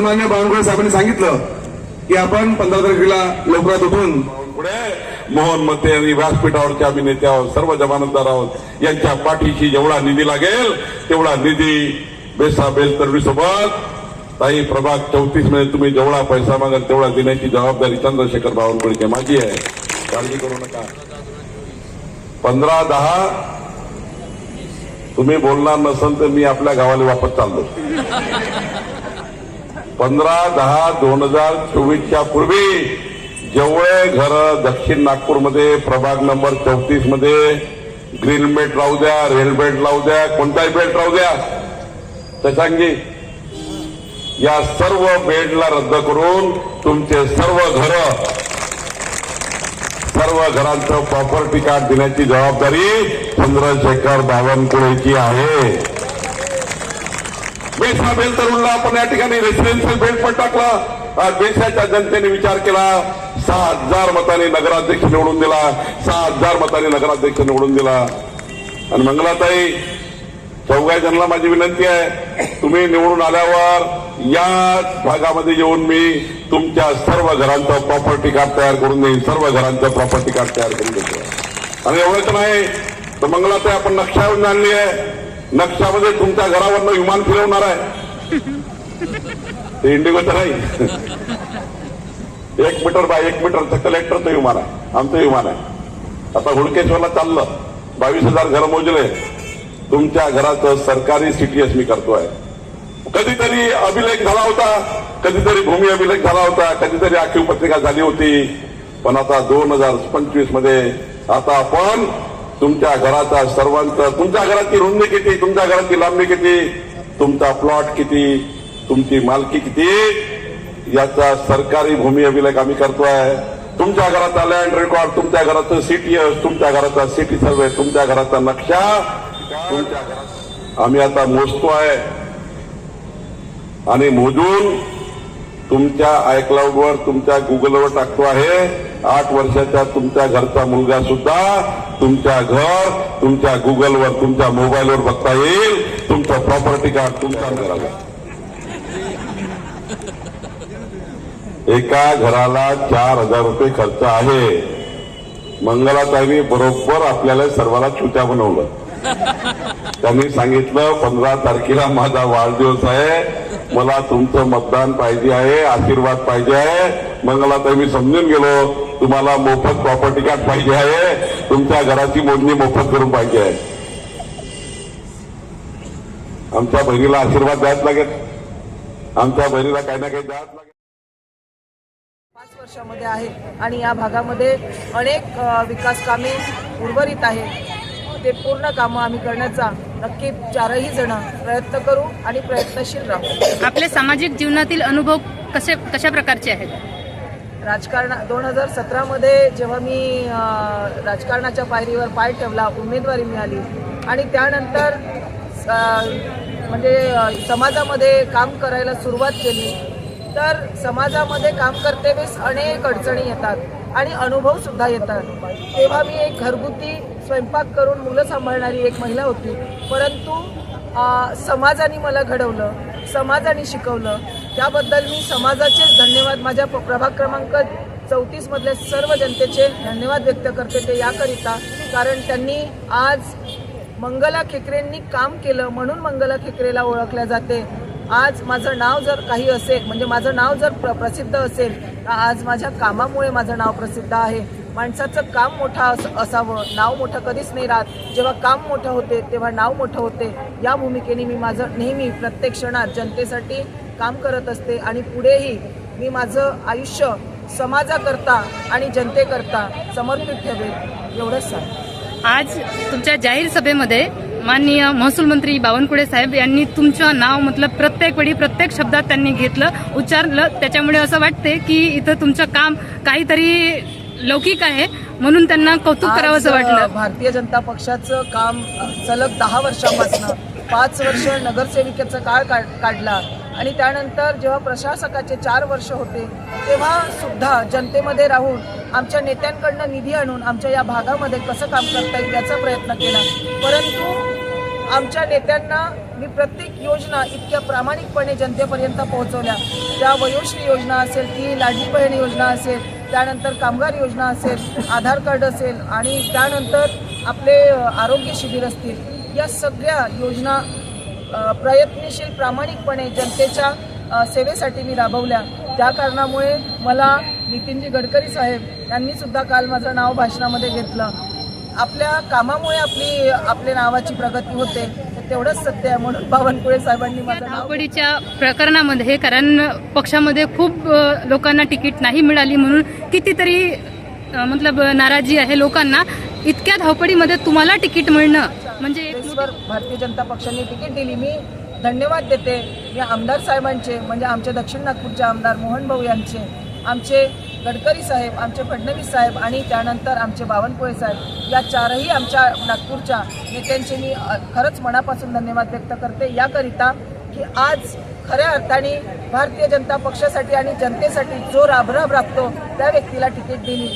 सन्मान्य बावनकुळे साहेबांनी सांगितलं की आपण पंधरा तारखेला लवकरात उठून पुढे मोहन मते आणि व्यासपीठावरच्या आम्ही नेते आहोत सर्व जमानतदार आहोत. यांच्या पाठीशी जेवढा निधी लागेल तेवढा निधी बेसा बेल तरुणी सोबत ताई प्रभाग चौतीसमध्ये तुम्ही जेवढा पैसा मागाल तेवढा देण्याची जबाबदारी चंद्रशेखर बावनकुळे माझी आहे. काळजी करू नका. पंधरा दहा तुम्ही बोलणार नसल तर मी आपल्या गावाला वापस चाललो. पंधरा दहा दोन हजार चोवीसच्या पूर्वी जेवढे घर दक्षिण नागपूरमध्ये प्रभाग नंबर चौतीसमध्ये ग्रीन बेल्ट राहू द्या रेड बेल्ट लावू द्या कोणताही बेल्ट राहू द्या. शशांकजी या सर्व बेल्टला रद्द करून तुमचे सर्व घर सर्व घरांचं प्रॉपर्टी कार्ड देण्याची जबाबदारी चंद्रशेखर बावनकुळेची आहे. बेसा बेल तरुणला आपण या ठिकाणी रेसिडेन्शियल बेल्ट पण टाकला. देशाच्या जनतेने विचार केला. सहा हजार मताने नगराध्यक्ष निवडून दिला. सहा हजार मताने नगराध्यक्ष निवडून दिला. आणि मंगलाताई चौघा जणांना माझी विनंती आहे तुम्ही निवडून आल्यावर या भागामध्ये येऊन मी तुमच्या सर्व घरांचं प्रॉपर्टी कार्ड तयार करून देईन. सर्व घरांचं प्रॉपर्टी कार्ड तयार करून देतो आणि एवढंच नाही तर मंगलाताई आपण नक्षावरून आणली आहे. नक्षामध्ये तुमच्या घरावरनं विमान फिरवणार आहे. ते इंडिगोचं नाही. एक मीटर बाय एक मीटरचं कलेक्टरचं विमान आहे. आमचं विमान आहे. आता हुडकेश्वरला चाललं. बावीस हजार घर मोजले. तुमच्या घराचं सरकारी सीटीएस मी करतोय. कधीतरी अभिलेख झाला होता. कधीतरी भूमी अभिलेख झाला होता. कधीतरी आखीव पत्रिका झाली होती. पण आता दोन हजार पंचवीसमध्ये आता आपण तुमच्या घराचा सर्वांचा तुमच्या घराची रुंदी किती तुमच्या घराची लांबी किती तुमचा प्लॉट किती तुमची मालकी किती याचा सरकारी भूमी अभिलेख आम्ही करतोय. तुमच्या घराचा लँड रेकॉर्ड तुमच्या घराचं सीटीएस तुमच्या घराचा सिटी सर्वे तुमच्या घराचा नक्षा तुमच्या घरात आम्ही आता मोजतोय. आणि मोजून तुमच्या आयक्लाउडवर तुमच्या गुगलवर टाकतो आहे. आठ वर्षाच्या तुमच्या घरचा मुलगा सुद्धा तुमच्या घर तुमच्या गुगलवर तुमच्या मोबाईलवर बघता येईल. तुमचं प्रॉपर्टी कार्ड तुमच्या घराला. एका घराला चार हजार रुपये खर्च आहे. मंगलाताईंनी बरोबर आपल्याला सर्वांना छुट्या बनवलं. त्यांनी सांगितलं पंधरा तारखेला माझा वाढदिवस आहे. मला तुमचं मतदान पाहिजे आहे आशीर्वाद पाहिजे आहे. मंगलाताई मी समजून गेलो. तुम्हाला मोफत प्रॉपर्टी कार्ड पाहिजे आहे. तुमच्या घराची मोजणी मोफत करून पाहिजे आहे. आमच्या बहिणीला आशीर्वाद द्यायच लागेल. आमच्या बहिणीला काही ना काही द्यायच लागेल. पाच वर्षामध्ये आहे आणि या भागामध्ये अनेक विकास कामे उर्वरित आहेत. ते पूर्ण कामं आम्ही करण्याचा नक्की चारही जण प्रयत्न करू आणि प्रयत्नशील राहू. आपले सामाजिक जीवनातील अनुभव कसे कशा प्रकारचे आहेत? राजकारणा दोन हजार सतरामध्ये जेव्हा मी राजकारणाच्या पायरीवर पाय ठेवला उमेदवारी मिळाली आणि त्यानंतर म्हणजे समाजामध्ये काम करायला सुरुवात केली तर समाजामध्ये काम करते वेळेस अनेक अडचणी येतात आणि अनुभव सुद्धा येतात. तेव्हा मी एक घरगुती स्वयंपाक करून मुलं सांभाळणारी एक महिला होती. परंतु समाजाने मला घडवलं समाजाने शिकवलं. त्याबद्दल मी समाजाचेच धन्यवाद माझ्या प- प्रभाग क्रमांक चौतीसमधल्या सर्व जनतेचे धन्यवाद व्यक्त करते ते याकरिता. कारण त्यांनी आज मंगला खेकरेंनी काम केलं म्हणून मंगला खेकरेला ओळखल्या जाते. आज माझं नाव जर काही असेल म्हणजे माझं नाव जर प्र प्रसिद्ध असेल का आज माझ्या कामामुळे माझं नाव प्रसिद्ध आहे. माणसाचं काम मोठं असावं. नाव मोठं कधीच नाही राहत. जेव्हा काम मोठं होते तेव्हा नाव मोठं होते. या भूमिकेने मी माझं नेहमी प्रत्येक क्षणात जनतेसाठी काम करत असते आणि पुढेही मी माझं आयुष्य समाजाकरता आणि जनतेकरता समर्पित ठेवेल. एवढंच सांग आज तुमच्या जाहीर सभेमध्ये माननीय महसूल मंत्री बावनकुळे साहेब यांनी तुमचं नाव मतलब प्रत्येक वेळी प्रत्येक शब्दात त्यांनी घेतलं उच्चारलं. त्याच्यामुळे असं वाटते की इथं तुमचं काम काहीतरी लौकिक आहे म्हणून त्यांना कौतुक करावं असं वाटलं. भारतीय जनता पक्षाचं काम सलग दहा वर्षापासून पाच वर्ष नगरसेविकेचा काळ काढ- काढला. आणि त्यानंतर जेव्हा प्रशासकाचे चार वर्ष होते तेव्हा सुद्धा जनतेमध्ये राहून आमच्या नेत्यांकडनं निधी आणून आमच्या या भागामध्ये कसं काम करता येईल याचा प्रयत्न केला. परंतु आमच्या नेत्यांना मी प्रत्येक योजना इतक्या प्रामाणिकपणे जनतेपर्यंत पोहोचवल्या. त्या वयोश्री योजना असेल ती लाडली बहीण योजना असेल त्यानंतर कामगार योजना असेल आधार कार्ड असेल आणि त्यानंतर आपले आरोग्य शिबिर असतील या सगळ्या योजना प्रयत्नशील प्रामाणिकपणे जनतेच्या सेवेसाठी मी राबवल्या. त्या कारणामुळे मला नितीनजी गडकरी साहेब यांनीसुद्धा काल माझं नाव भाषणामध्ये घेतलं. आपल्या कामामुळे आपली आपल्या नावाची प्रगती होते. हे तेवढंच सत्य आहे म्हणून बावनकुळे साहेबांनी माझं धावपडीच्या प्रकरणामध्ये कारण पक्षामध्ये खूप लोकांना तिकीट नाही मिळाली म्हणून कितीतरी मतलब नाराजी आहे लोकांना. इतक्या धावपडीमध्ये तुम्हाला तिकीट मिळणं म्हणजे भारतीय जनता पक्षाने तिकीट दिली. मी धन्यवाद देते. मी आमदार साहेबांचे म्हणजे आमचे दक्षिण नागपूरचे आमदार मोहन भाऊ यांचे आमचे गडकरी साहेब आमचे फडणवीस साहेब आणि त्यानंतर आमचे बावनकुळे साहेब या चारही आमच्या नागपूरच्या नेत्यांचे मी खरंच मनापासून धन्यवाद व्यक्त करते. याकरिता की आज खऱ्या अर्थाने भारतीय जनता पक्षासाठी आणि जनतेसाठी जो राबराब राबतो त्या व्यक्तीला तिकीट दिली.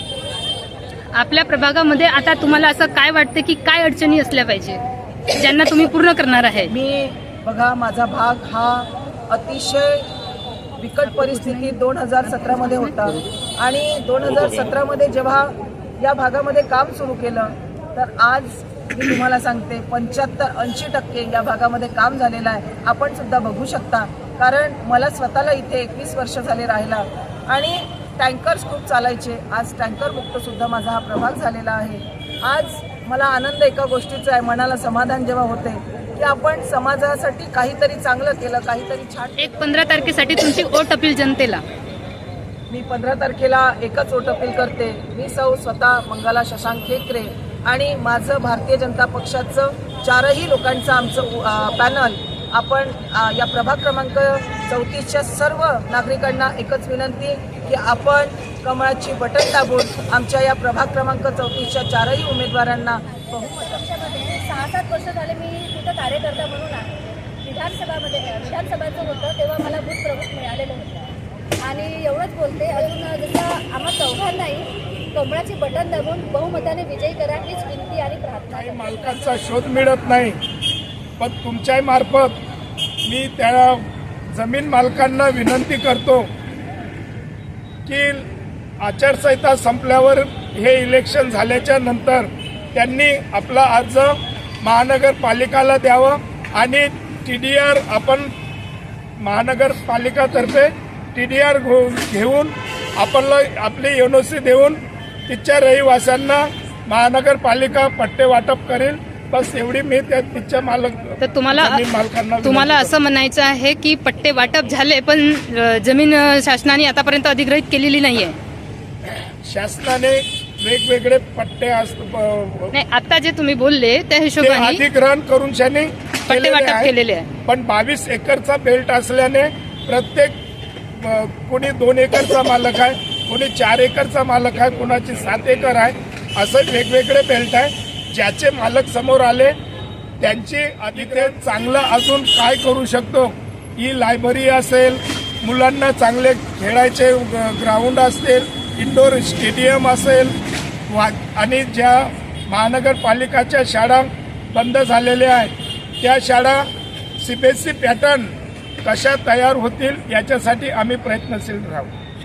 आपल्या प्रभागामध्ये आता तुम्हाला असं काय वाटतं की काय अडचणी असल्या पाहिजे ज्यांना तुम्ही पूर्ण करणार आहे? मी बघा माझा भाग हा अतिशय बिकट परिस्थिती दोन हजार सतरामध्ये होता. आणि दोन हजार सतरामध्ये जेव्हा या भागामध्ये काम सुरू केलं तर आज मी तुम्हाला सांगते पंच्याहत्तर ऐंशी टक्के या भागामध्ये काम झालेलं आहे. आपण सुद्धा बघू शकता. कारण मला स्वतःला इथे एकवीस वर्ष झाले राहिला आणि टँकर्स खूप चालायचे. आज टँकर मुक्तसुद्धा माझा हा प्रभाग झालेला आहे. आज मला आनंद एका गोष्टीचा आहे. मनाला समाधान जेव्हा होते की आपण समाजासाठी काहीतरी चांगलं केलं काहीतरी छान एक पंधरा तारखेसाठी तुमची ओट अपील जनतेला. मी पंधरा तारखेला एकच ओट अपील करते. मी सौ स्वतः मंगला शशांक खेकरे आणि माझं भारतीय जनता पक्षाचं चारही लोकांचं आमचं पॅनल आपण या प्रभाग क्रमांक चौतीसच्या सर्व नागरिकांना एकच विनंती की आपण कमळाची बटन दाबून आमच्या या प्रभाग क्रमांक चौतीसच्या चारही उमेदवारांना बहुमत पक्षामध्ये सहा सात वर्ष झाले मी तिथं कार्यकर्ता म्हणून आहे. विधानसभामध्ये विधानसभाचं होतं तेव्हा मला बूथ प्रमुख मिळालेलं होतं. आणि एवढंच बोलते अजून जसं आम्हा चौघांनाही कमळाची बटन दाबून बहुमताने विजयी करा हीच विनंती आणि प्रार्थना. मालकांचा शोध मिळत नाही पण तुमच्या मार्फत मी त्या जमीन मालकांना विनंती करतो की आचारसंहिता संपल्यावर हे इलेक्शन झाल्याच्यानंतर त्यांनी आपला अर्ज महानगरपालिकाला द्यावं आणि टी डी आर आपण महानगरपालिकातर्फे टी डी आर घेऊन आपल्याला आपली एन ओ सी देऊन तिथच्या रहिवाशांना महानगरपालिका पट्टे वाटप करेल. बस एवढी मी त्या तिथच्या मालक तर तुम्हाला मालकांना तुम्हाला असं म्हणायचं आहे की पट्टे वाटप झाले पण जमीन शासनाने आतापर्यंत अधिग्रहित केलेली नाहीये. शासनाने वेगवेगळे पट्टे नाही आता जे तुम्ही बोलले त्या ते हिशोबाने अधिग्रहण करून शाने पट्टे वाटप केलेले आहे. पण बावीस एकरचा बेल्ट असल्याने प्रत्येक कोणी दोन एकरचा मालक आहे कोणी चार एकरचा मालक आहे कोणाची सात एकर आहे असं वेगवेगळे बेल्ट आहे. ज्याचे मालक समोर आले त्यांची आधी चांगलं अजून काय करू शकतो? ही लायब्ररी असेल मुलांना चांगले खेळायचे ग्राउंड असतील इंडोर स्टेडियम असेल वा आणि ज्या महानगरपालिकाच्या शाळा बंद झालेल्या आहेत त्या शाळा सीबीएसई पॅटर्न कशा तयार होतील याच्यासाठी आम्ही प्रयत्नशील राहू.